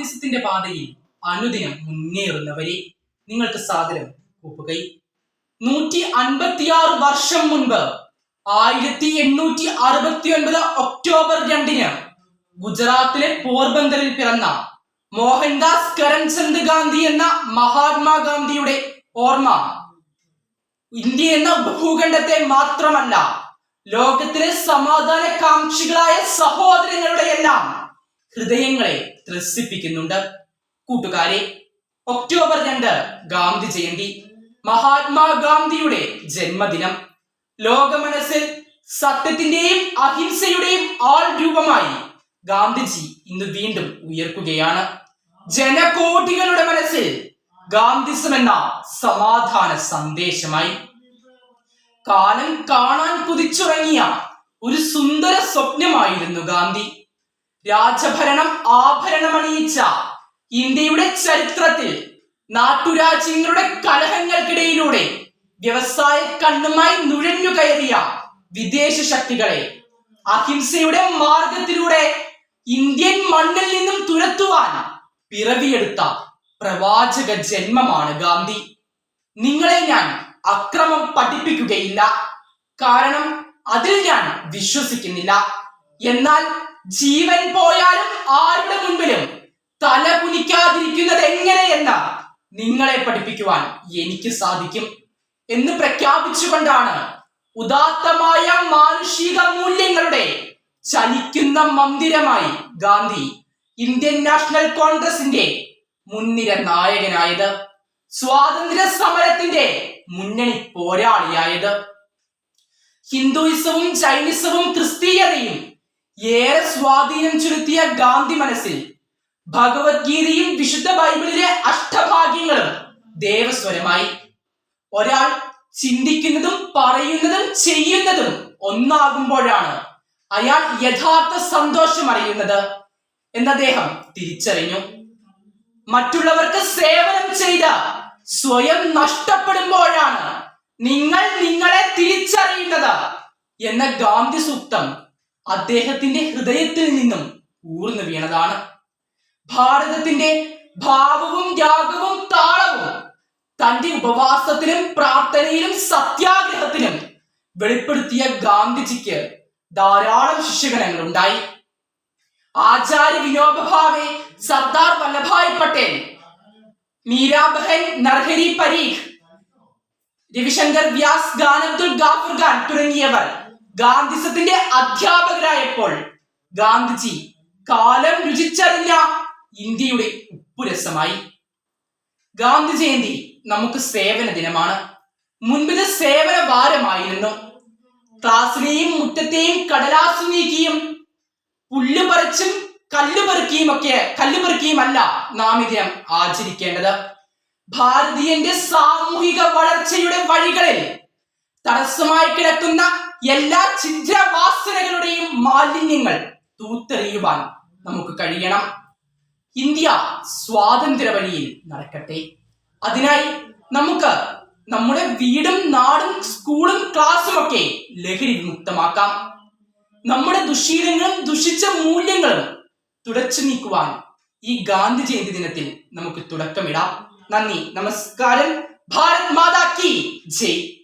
ഗാന്ധിസത്തിന്റെ പാതയിൽ അനുദിനം മുന്നേറുന്നവരെ നിങ്ങൾക്ക് സാദരം കൂപ്പുകൈ. നൂറ്റി അൻപത്തിയാറ് വർഷം മുൻപ് ആയിരത്തി എണ്ണൂറ്റി അറുപത്തി ഒൻപത് ഒക്ടോബർ രണ്ടിന് ഗുജറാത്തിലെ പോർബന്ദറിൽ പിറന്ന മോഹൻദാസ് കരംചന്ദ് ഗാന്ധി എന്ന മഹാത്മാഗാന്ധിയുടെ ഓർമ്മ ഇന്ത്യ എന്ന ഭൂഖണ്ഡത്തെ മാത്രമല്ല ലോകത്തിലെ സമാധാന കാംക്ഷികളായ സഹോദരങ്ങളുടെ എല്ലാം ഹൃദയങ്ങളെ ത്രസിപ്പിക്കുന്നുണ്ട്. കൂട്ടുകാരെ ഒക്ടോബർ രണ്ട് ഗാന്ധി ജയന്തി. മഹാത്മാഗാന്ധിയുടെ ജന്മദിനം. ലോക മനസ്സിൽ സത്യത്തിന്റെയും അഹിംസയുടെയും ആൾ രൂപമായി ഗാന്ധിജി ഇന്ന് വീണ്ടും ഉയർക്കുകയാണ്. ജനകോടികളുടെ മനസ്സിൽ ഗാന്ധിസം എന്ന സമാധാന സന്ദേശമായി. കാലം കാണാൻ കുതിച്ചുറങ്ങിയ ഒരു സുന്ദര സ്വപ്നമായിരുന്നു ഗാന്ധി. രാജഭരണം ആഭരണമണിയിച്ച ഇന്ത്യയുടെ ചരിത്രത്തിൽ നാട്ടുരാജ്യങ്ങളുടെ കലഹങ്ങൾക്കിടയിലൂടെ വ്യവസായ കണ്ണുമായി നുഴഞ്ഞു കയറിയ വിദേശ ശക്തികളെ അഹിംസയുടെ മാർഗത്തിലൂടെ ഇന്ത്യൻ മണ്ണിൽ നിന്നും തുരത്തുവാൻ പിറവിയെടുത്ത പ്രവാചക ജന്മമാണ് ഗാന്ധി. നിങ്ങളെ ഞാൻ അക്രമം പഠിപ്പിക്കുകയില്ല. കാരണം അതിൽ ഞാൻ വിശ്വസിക്കുന്നില്ല. എന്നാൽ ജീവൻ പോയാലും ആരുടെ മുൻപിലും തല കുനിക്കാതിരിക്കുന്നത് എങ്ങനെയെന്ന നിങ്ങളെ പഠിപ്പിക്കുവാൻ എനിക്ക് സാധിക്കും എന്ന് പ്രഖ്യാപിച്ചുകൊണ്ടാണ് ഉദാത്തമായ മാനുഷിക മൂല്യങ്ങളുടെ ചലിക്കുന്ന മന്ദിരമായി ഗാന്ധി ഇന്ത്യൻ നാഷണൽ കോൺഗ്രസിന്റെ മുൻനിര നായകനായത് സ്വാതന്ത്ര്യ സമരത്തിന്റെ മുന്നണി പോരാളിയായത്. ഹിന്ദുയിസവും ജൈനിസവും ക്രിസ്തീയതയും ഏറെ സ്വാധീനം ചെലുത്തിയ ഗാന്ധി മനസ്സിൽ ഭഗവത്ഗീതയും വിശുദ്ധ ബൈബിളിലെ അഷ്ടഭാഗ്യങ്ങളും ദേവസ്വരമായി. ഒരാൾ ചിന്തിക്കുന്നതും പറയുന്നതും ചെയ്യുന്നതും ഒന്നാകുമ്പോഴാണ് അയാൾ യഥാർത്ഥ സന്തോഷം അറിയുന്നത് എന്ന് അദ്ദേഹം തിരിച്ചറിഞ്ഞു. മറ്റുള്ളവർക്ക് സേവനം ചെയ്ത സ്വയം നഷ്ടപ്പെടുമ്പോഴാണ് നിങ്ങൾ നിങ്ങളെ തിരിച്ചറിയുന്നത് എന്ന ഗാന്ധി സൂക്തം അദ്ദേഹത്തിന്റെ ഹൃദയത്തിൽ നിന്നും ഊർന്നു വീണതാണ്. ഭാരതത്തിന്റെ ഭാവവും രാഗവും താളവും തന്റെ ഉപവാസത്തിലും പ്രാർത്ഥനയിലും സത്യാഗ്രഹത്തിലും വെളിപ്പെടുത്തിയ ഗാന്ധിജിക്ക് ധാരാളം ശിഷ്യഗണങ്ങൾ ഉണ്ടായി ആചാര്യ വിനോബ ഭാവെ സർദാർ വല്ലഭായ് പട്ടേൽ മീരാബഹൻ നർഹരി പരീഖ് രവിശങ്കർ വ്യാസ് ഗാനബ്ദുൽ ഗാഫുർ ഖാൻ തുടങ്ങിയവർ ഗാന്ധിസത്തിന്റെ അധ്യാപകരായപ്പോൾ ഗാന്ധിജി കാലം രുചിച്ചറിഞ്ഞ ഇന്ത്യയുടെ ഉപ്പുരസമായി ഗാന്ധി ജയന്തി നമുക്ക് സേവന ദിനമാണ്. മുൻപിത് സേവന വാരമായിരുന്നു. ക്ലാസ്സിലെയും മുറ്റത്തെയും കടലാസു നീക്കിയും പുല്ല് പറിച്ചും കല്ല് പെറുക്കിയും ഒക്കെ കല്ല് പെറുക്കിയും അല്ല നാം ദിനം ആചരിക്കേണ്ടത്. ഭാരതീയന്റെ സാമൂഹിക വളർച്ചയുടെ വഴികളിൽ തടസ്സമായി കിടക്കുന്ന എല്ലാ ചിന്തവാസനകളുടെയും മാലിന്യങ്ങൾ തൂത്തെറിയുവാൻ നമുക്ക് കഴിയണം. ഇന്ത്യ സ്വാതന്ത്ര്യ വഴിയിൽ നടക്കട്ടെ. അതിനായി നമുക്ക് നമ്മുടെ വീടും നാടും സ്കൂളും ക്ലാസ്സും ഒക്കെ ലഹരി വിമുക്തമാക്കാം. നമ്മുടെ ദുശീലങ്ങളും ദുഷിച്ച മൂല്യങ്ങളും തുടച്ചു നീക്കുവാൻ ഈ ഗാന്ധി ജയന്തി ദിനത്തിൽ നമുക്ക് തുടക്കമിടാം. നന്ദി. നമസ്കാരം. ഭാരത് മാതാ കി ജയ്.